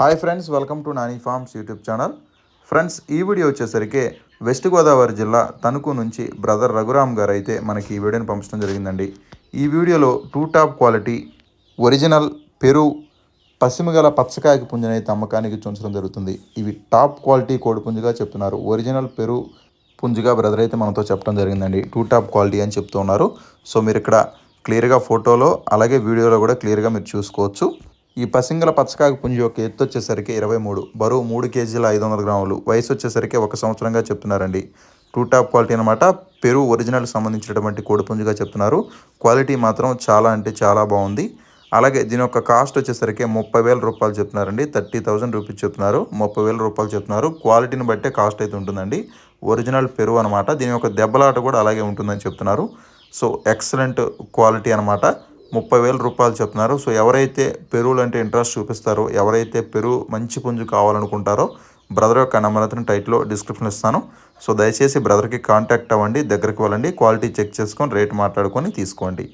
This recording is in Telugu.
Hi friends welcome to Nani farms YouTube channel. Friends ఈ వీడియో వచ్చేసరికి వెస్ట్ గోదావరి జిల్లా తణుకు నుంచి బ్రదర్ రఘురామ్ గారు అయితే మనకి ఈ వీడియోని పంపించడం జరిగిందండి. ఈ వీడియోలో టూ టాప్ క్వాలిటీ ఒరిజినల్ పెరు పశ్చిమగల పచ్చకాయకి పుంజునైతే అమ్మకానికి చూంచడం జరుగుతుంది. ఇవి టాప్ క్వాలిటీ కోడి పుంజుగా చెప్తున్నారు. ఒరిజినల్ పెరు పుంజుగా బ్రదర్ అయితే మనతో చెప్పడం జరిగిందండి. టూ టాప్ క్వాలిటీ అని చెప్తున్నారు సో మీరు ఇక్కడ క్లియర్గా ఫోటోలో అలాగే వీడియోలో కూడా క్లియర్గా మీరు చూసుకోవచ్చు. ఈ పసింగల పచ్చకాకు పుంజు యొక్క ఎత్తు వచ్చేసరికి ఇరవై మూడు. బరువు మూడు కేజీల ఐదు వందల గ్రాములు. వయసు వచ్చేసరికి ఒక సంవత్సరంగా చెప్తున్నారండి. టూ టాప్ క్వాలిటీ అనమాట పెరుగు ఒరిజినల్ సంబంధించినటువంటి కోడిపుంజుగా చెప్తున్నారు. క్వాలిటీ మాత్రం చాలా అంటే చాలా బాగుంది. అలాగే దీని యొక్క కాస్ట్ వచ్చేసరికి ముప్పై వేల రూపాయలు చెప్తున్నారండి. థర్టీ థౌజండ్ రూపీస్ చెప్తున్నారు. ముప్పై వేల రూపాయలు చెప్తున్నారు. క్వాలిటీని బట్టే కాస్ట్ అయితే ఉంటుందండి. ఒరిజినల్ పెరుగు అనమాట దీని యొక్క దెబ్బలాట కూడా అలాగే ఉంటుందని చెప్తున్నారు. సో ఎక్సలెంట్ క్వాలిటీ అనమాట ముప్పై వేల రూపాయలు చెప్తున్నారు. సో ఎవరైతే పెరువులు అంటే ఇంట్రెస్ట్ చూపిస్తారో ఎవరైతే పెరు మంచి పుంజు కావాలనుకుంటారో బ్రదర్ యొక్క నెంబర్ టైట్లో డిస్క్రిప్షన్ ఇస్తాను. సో దయచేసి బ్రదర్కి కాంటాక్ట్ అవ్వండి దగ్గరికి వెళ్ళండి క్వాలిటీ చెక్ చేసుకొని రేట్ మాట్లాడుకొని తీసుకోండి.